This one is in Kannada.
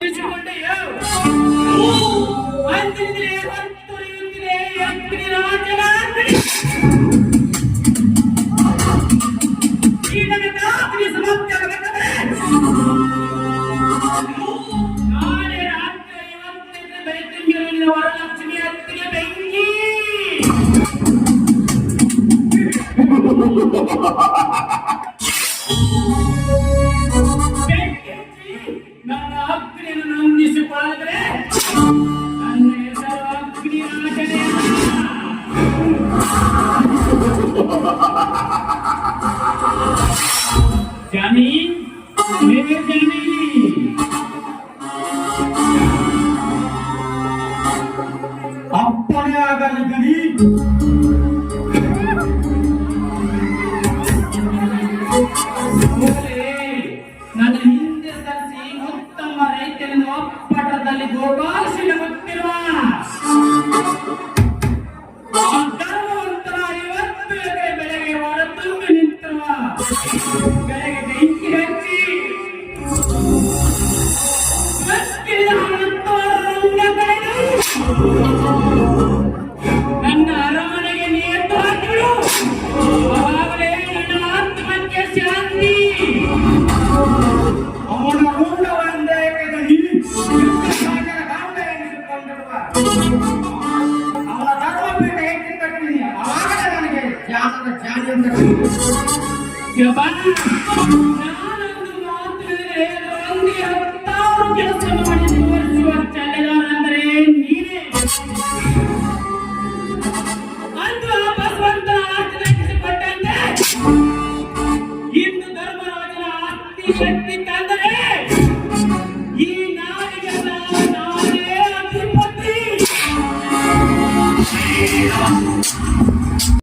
ತಿಳಿಸಿಕೊಂಡೆಯೋ? ha ha ಅಗ್ನಿ ಜಾನಿ ಹೇ ಜಾನಿ ಅಪ್ಪನೇ ಆಗಲಿ ಗಡಿ ಮೂಲೆ, ನನ್ನ ಹಿಂದೆ ಸರಿಸಿ ಉತ್ತಮ ರೈತರನ್ನು ಅಪ್ಪಟದಲ್ಲಿ ಗೋಪಾಲಶೀಲ ಗೊತ್ತಿರುವ ನನ್ನ ಅರಮನೆಗೆ ನೇತು ಹಾಕಿಬಿಡು ಆವಾಗಲೇ ನನ್ನ ಆತ್ಮಕ್ಕೆ ಶಾಂತಿ ಧರ್ಮಪೀಠ ಹೆಚ್ಚಿನ ತಕ್ಕನಿ ಆವಾಗ ನನಗೆ ಜ್ಞಾನದ ಜ್ಞಾನಿ ಕೆಲಸ ಮಾಡಿ ತೋರಿಸುವ ಚಳಿಗಾರಂದ್ರೆ ನೀನೇ ಅಂದು ಆ ಭಗವಂತನ ಆಜ್ಞಾಪಿಸಿಕೊಟ್ಟಂತೆ ಹಿಂದೂ ಧರ್ಮರಾಜನ ಆಸ್ತಿ ಶಕ್ತಿ ತಂದರೆ ಈ ನಾಡಿಗೆಲ್ಲ ನಾನೇ ಅಧಿಪತಿ